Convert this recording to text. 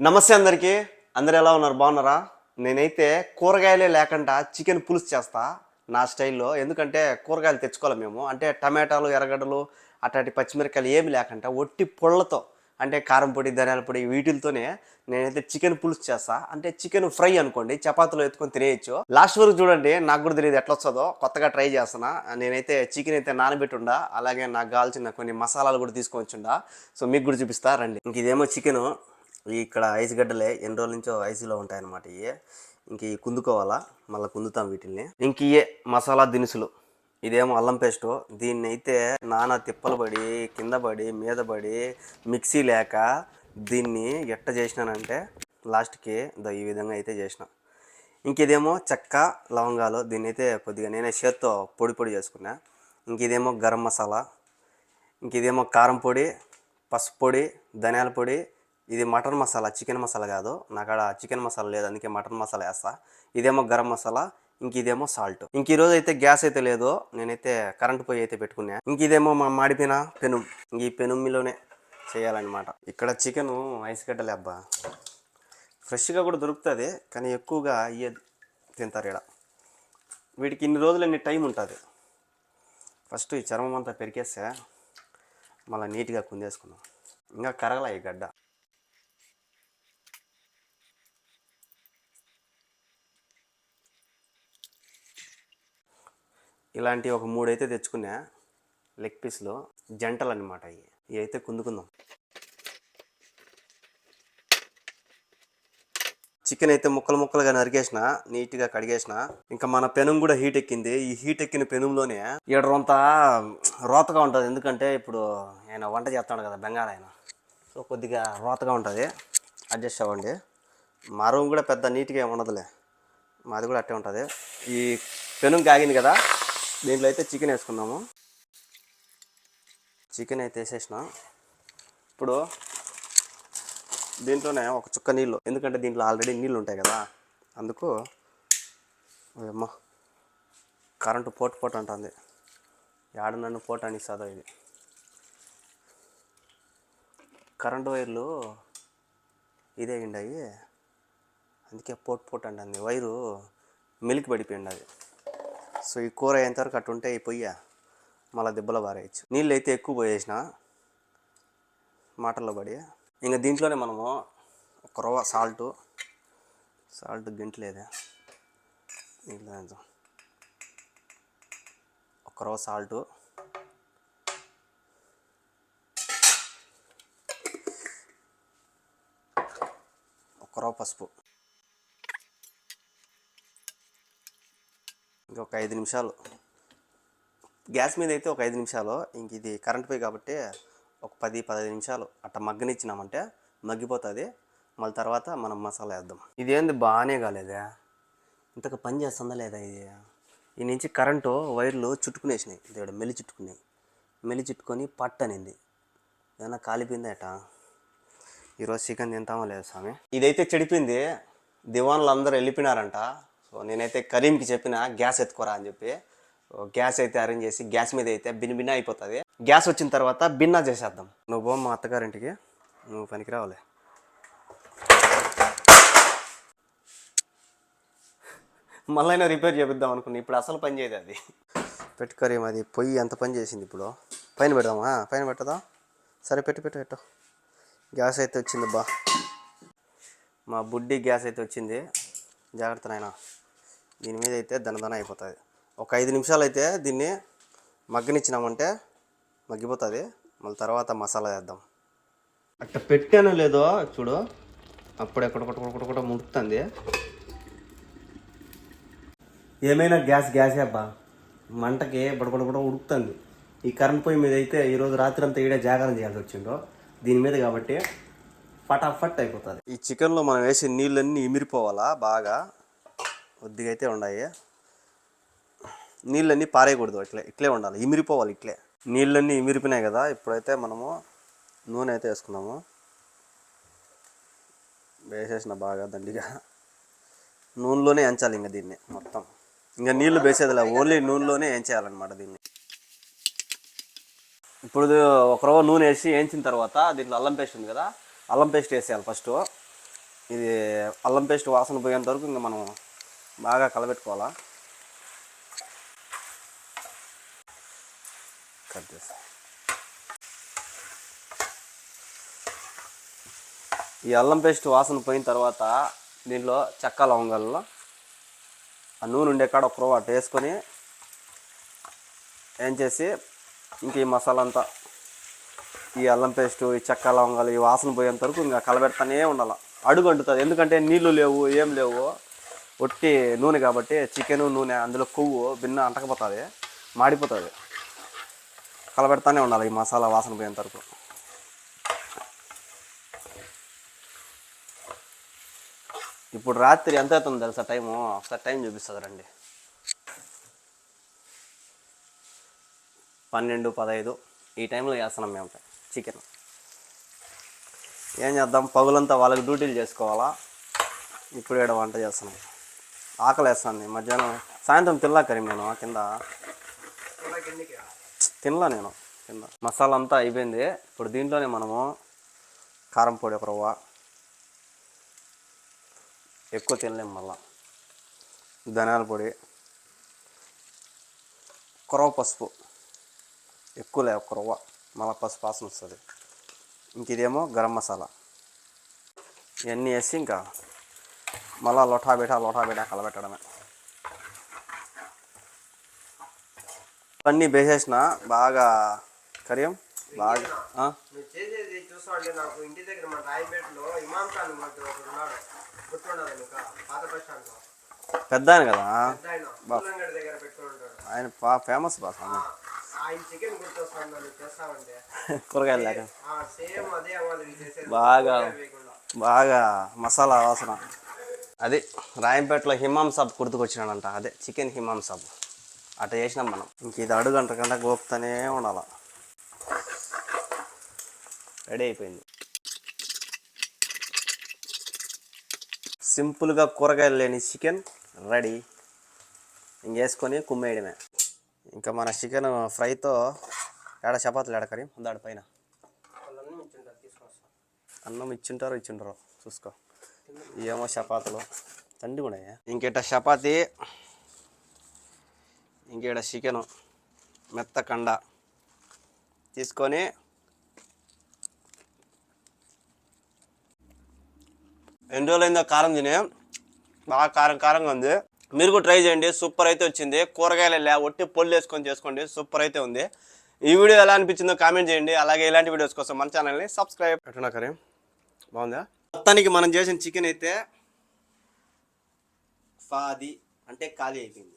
నమస్తే అందరికీ. అందరు ఎలా ఉన్నారు? బాగున్నారా? నేనైతే కూరగాయలే లేకుండా చికెన్ పులుసు చేస్తా నా స్టైల్లో. ఎందుకంటే కూరగాయలు తెచ్చుకోవాలి మేము. అంటే టమాటాలు ఎర్రగడ్డలు అట్లాంటి పచ్చిమిరకాయలు ఏమి లేకుండా ఒట్టి పొళ్ళతో అంటే కారం పొడి ధనియాల పొడి వీటితోనే నేనైతే చికెన్ పులుసు చేస్తా. అంటే చికెన్ ఫ్రై అనుకోండి చపాతీలో ఎత్తుకొని తినేయచ్చు. లాస్ట్ వరకు చూడండి నాకు కూడా తెలియదు ఎట్లా వస్తుందో. కొత్తగా ట్రై చేస్తున్నా. నేనైతే చికెన్ అయితే నానబెట్టుండా. అలాగే నాకు కావాల్సిన కొన్ని మసాలాలు కూడా తీసుకొని వచ్చిండా. సో మీకు కూడా చూపిస్తా రండి. ఇంక ఇదేమో చికెను. ఇక్కడ ఐస్ గడ్డలే ఎన్ని రోజుల నుంచో ఐసీలో ఉంటాయన్నమాట ఇవి ఇంక ఇవి కుందుకోవాలా? మళ్ళీ కుందుతాం వీటిల్ని. ఇంక ఇయే మసాలా దినుసులు. ఇదేమో అల్లం పేస్ట్. దీన్ని అయితే నానా తిప్పలు పడి కింద పడి మీద పడి మిక్సీ లేక దీన్ని ఎట్ట చేసినానంటే లాస్ట్కి ఈ విధంగా అయితే చేసిన. ఇంక ఇదేమో చెక్క లవంగాలు. దీన్ని అయితే కొద్దిగా నేనే చేత్తో పొడి పొడి చేసుకున్నా. ఇంక ఇదేమో గరం మసాలా. ఇంక ఇదేమో కారం పొడి పసుపు పొడి ధనియాల పొడి ఇది మటన్ మసాలా చికెన్ మసాలా కాదు. నాకాడ చికెన్ మసాలా లేదు అందుకే మటన్ మసాలా వేస్తా. ఇదేమో గరం మసాలా ఇంక ఇదేమో సాల్ట్. ఇంక ఈరోజు అయితే గ్యాస్ అయితే లేదు నేనైతే కరెంట్ పొయ్యి అయితే పెట్టుకున్నా. ఇంక ఇదేమో మా మాడిపోయిన పెనుం. ఇంక ఈ పెనుమిలోనే చేయాలన్నమాట. ఇక్కడ చికెను ఐస్ గడ్డలే అబ్బా. ఫ్రెష్గా కూడా దొరుకుతుంది కానీ ఎక్కువగా ఇయ్య తింటారు ఇక్కడ వీటికి ఇన్ని రోజులు ఎన్ని టైం ఉంటుంది. ఫస్ట్ ఈ చర్మం అంతా పెరికేస్తే మళ్ళీ నీట్గా కుందేసుకున్నాం ఇంకా కరగల ఈ గడ్డ. ఇలాంటి ఒక మూడు అయితే తెచ్చుకున్నా లెగ్ పీస్లో. జంటలు అనమాట ఇవి ఇవి అయితే కుందుకుందాం. చికెన్ అయితే ముక్కలు ముక్కలుగా నరికేసిన నీట్గా కడిగేసిన ఇంకా మన పెనం కూడా హీట్ ఎక్కింది. ఈ హీట్ ఎక్కిన పెనంలోనే ఈడంతా రోతగా ఉంటుంది. ఎందుకంటే ఇప్పుడు ఆయన వంట చేస్తాడు కదా బెంగాల్ ఆయన. సో కొద్దిగా రోతగా ఉంటుంది. అడ్జస్ట్ అవ్వండి. మా రూమ్ కూడా పెద్ద నీట్గా ఏమి ఉండదులే. మాది కూడా అట్టే ఉంటుంది. ఈ పెనం కాగింది కదా దీంట్లో అయితే చికెన్ వేసుకున్నాము చికెన్ అయితే వేసేసిన. ఇప్పుడు దీంట్లోనే ఒక చుక్క నీళ్ళు ఎందుకంటే దీంట్లో ఆల్రెడీ నీళ్ళు ఉంటాయి కదా అందుకు అమ్మ కరెంటు పోటు పోటు అంటుంది. యాడ నన్ను పోటు అనిస్తుందో ఇది. కరెంటు వైర్లు ఇదే అయ్యి అందుకే పోటు పోటు అంటుంది. వైరు మెలికి పడిపోయింది అది. సో ఈ కూర అయ్యేంతవరకు అటు ఉంటే ఈ పొయ్య మళ్ళీ దెబ్బలో పారేయచ్చు. నీళ్ళు అయితే ఎక్కువ పోయేసిన మాటల్లో పడి ఇంకా దీంట్లోనే మనము ఒక రవ్వ సాల్ట్ సాల్ట్ గింటలేదే. దీంట్లో వేద్దాం. ఒక రవ్వ సాల్ట్. ఒక రవ్వ పసుపు. ఇంకొక ఐదు నిమిషాలు. గ్యాస్ మీద అయితే ఒక ఐదు నిమిషాలు. ఇంక ఇది కరెంట్ పోయి కాబట్టి ఒక పది పదహైదు నిమిషాలు అట్ట మగ్గనిచ్చినామంటే మగ్గిపోతుంది. మళ్ళీ తర్వాత మనం మసాలా వేద్దాం. ఇదేంది బాగానే కాలేదా? ఇంతకు పని చేస్తుందా లేదా ఇది? ఈ నుంచి కరెంటు వైర్లు చుట్టుకునేసినాయి. దేవుడు మెల్లి చుట్టుకున్నాయి. మెల్లి చుట్టుకొని పట్టు అనింది. ఏదైనా కాలిపోయిందా ఈరోజు చికెన్ తింటామో లేదు స్వామి? ఇదైతే చెడిపోయింది. దివాన్లు అందరూ వెళ్ళిపోయినారంట. సో నేనైతే కరీంకి చెప్పిన గ్యాస్ ఎత్తుకోరా అని చెప్పి గ్యాస్ అయితే అరేంజ్ చేసి గ్యాస్ మీద అయితే బిన్న బిన్న అయిపోతుంది. గ్యాస్ వచ్చిన తర్వాత బిన్నా చేసేద్దాం. నువ్వు మా అత్తగారింటికి నువ్వు పనికి రావాలి. మళ్ళీ అయినా రిపేర్ చేపిద్దాం అనుకున్నా ఇప్పుడు అసలు పని చేయదు అది. పెట్టుకరీం అది పొయ్యి ఎంత పని చేసింది ఇప్పుడు? పైన పెడదామా? పైన పెట్టదా? సరే పెట్టు పెట్టు పెట్టు. గ్యాస్ అయితే వచ్చింది బా. మా బుడ్డి గ్యాస్ అయితే వచ్చింది. జాగ్రత్త నాయన. దీని మీద అయితే దనదన అయిపోతుంది. ఒక ఐదు నిమిషాలు అయితే దీన్ని మగ్గనిచ్చినామంటే మగ్గిపోతుంది. మళ్ళీ తర్వాత మసాలా వేద్దాం అట్ట పెట్టానో లేదో చూడు. అప్పుడు ఎక్కడ ముడుతుంది. ఏమైనా గ్యాస్ గ్యాసే అబ్బా. మంటకి బడబడ కూడా ఉడుకుతుంది. ఈ కరెంట్ పొయ్యి మీద అయితే ఈరోజు రాత్రి అంతా ఈడే జాగ్రత్త చేయాల్సి వచ్చిండో దీని మీద కాబట్టి ఫటాఫట్ అయిపోతుంది. ఈ చికెన్లో మనం వేసే నీళ్ళన్నీ ఇమిరిపోవాలా బాగా? కొద్దిగా అయితే ఉన్నాయి నీళ్ళన్నీ పారేయకూడదు ఇట్లే ఇట్లే ఉండాలి ఇమిరిపోవాలి ఇట్లే. నీళ్ళన్నీ ఇమిరిపోయినాయి కదా ఇప్పుడైతే మనము నూనె అయితే వేసుకున్నాము వేసేసిన బాగా దండిగా. నూనెలోనే ఎంచాలి ఇంకా దీన్ని మొత్తం. ఇంకా నీళ్ళు వేసేదిలే ఓన్లీ నూనెలోనే వేయించేయాలన్నమాట దీన్ని. ఇప్పుడు ఒక రవ్వ నూనె వేసి వేయించిన తర్వాత దీంట్లో అల్లం పేస్ట్ ఉంది కదా అల్లం పేస్ట్ వేసేయాలి ఫస్ట్. ఇది అల్లం పేస్ట్ వాసన పోయేంత వరకు ఇంకా మనం బాగా కలబెట్టుకోవాలా. కట్ చేసి ఈ అల్లం పేస్ట్ వాసన పోయిన తర్వాత దీనిలో చెక్క లవంగాల్లో ఆ నూనె ఉండే కాడ ఒక రవ్వ వేసుకొని ఏం చేసి ఇంక ఈ మసాలా అంతా ఈ అల్లం పేస్టు ఈ చెక్క లవంగాలు ఈ వాసన పోయేంత వరకు ఇంకా కలబెడతానే ఉండాలి. అడుగు అంటుతుంది ఎందుకంటే నీళ్ళు లేవు ఏం లేవు. ఒట్టి నూనె కాబట్టి చికెను నూనె అందులో కొవ్వు భిన్న అంటకపోతుంది. మాడిపోతుంది. కలబెడతానే ఉండాలి ఈ మసాలా వాసన పోయేంత వరకు. ఇప్పుడు రాత్రి ఎంత అవుతుంది తెలుసా టైము? ఒకసారి టైం చూపిస్తుంది రండి. పన్నెండు పదహైదు. ఈ టైంలో వేస్తున్నాం మేము. చికెన్. ఏం చేద్దాం? పగులంతా వాళ్ళకి డ్యూటీలు చేసుకోవాలా? ఇప్పుడు ఏడ వంట చేస్తున్నాం. ఆకలి వేస్తాను మధ్యాహ్నం సాయంత్రం తినలా కరీం నేను ఆ కింద. తినలా నేను కింద. మసాలా అంతా అయిపోయింది. ఇప్పుడు దీంట్లోనే మనము కారం పొడి ఒక రవ్వ. ఎక్కువ తినలేము మళ్ళా. ధనియాల పొడి. కొరవ పసుపు. ఎక్కువ లే ఒక రవ్వ. మళ్ళీ పసుపు వాసన వస్తుంది. ఇంక ఇదేమో గరం మసాలా. ఇవన్నీ వేసి ఇంకా మళ్ళా లొఠా బేటా లొఠా బేటా కలబెట్టడమే. అన్నీ వేసేసిన బాగా కరియం బాగా ఆ? నువ్వు చేసేది చూస్తాంటే నాకు ఇంటి దగ్గర మన రాయపేటలో ఇమాం ఖాన్ మధ్య ఒకడు ఉన్నాడు. గుర్తుండదు నీకు పాత బస్ స్టాండ్లో పెద్ద ఆయన కదా ఆయన ఫేమస్ ఆ, ఆయన చికెన్ గుర్తొస్తాను నువ్వు చేస్తావంటే. కూరగాయలు లేక. సేమ్ అదే మాదిరి చేసేది. బాగా. బాగా మసాలా వాసన. అది రాయంపేటలో హిమాం సాబ్ గుర్తుకొచ్చినాడంట. అదే చికెన్ హిమాం సాబ్. అట్లా చేసినాం మనం. ఇంక ఇది అడుగంట కంటే గోపుతానే ఉండాల. రెడీ అయిపోయింది. సింపుల్గా కూరగాయలు లేని చికెన్ రెడీ. ఇంకేసుకొని కుమ్మేయడమే. ఇంకా మన చికెన్ ఫ్రైతో ఏడ చపాతీలు ఏడ కరీం దాడి పైన? అన్నం ఇచ్చింటారు ఇచ్చింటారు చూసుకో. ఏమో చపాతీలు. తండ్రి కూడా ఇంకేట చపాతీ? ఇంకేట చికెను? మెత్త కండ. తీసుకొని ఎన్ని రోజులైందో కారం తినే. బాగా కారం కారంగా ఉంది. మీరు కూడా ట్రై చేయండి. సూపర్ అయితే వచ్చింది. కూరగాయలు లే ఒట్టి పొల్లు వేసుకొని చేసుకోండి. సూపర్ అయితే ఉంది. ఈ వీడియో ఎలా అనిపించిందో కామెంట్ చేయండి. అలాగే ఇలాంటి వీడియోస్ కోసం మన ఛానల్ని సబ్స్క్రైబ్ ఎట్టున్నా కరీం బాగుందా? మొత్తానికి మనం చేసిన చికెన్ అయితే ఫాది అంటే ఖాళీ అయిపోయింది.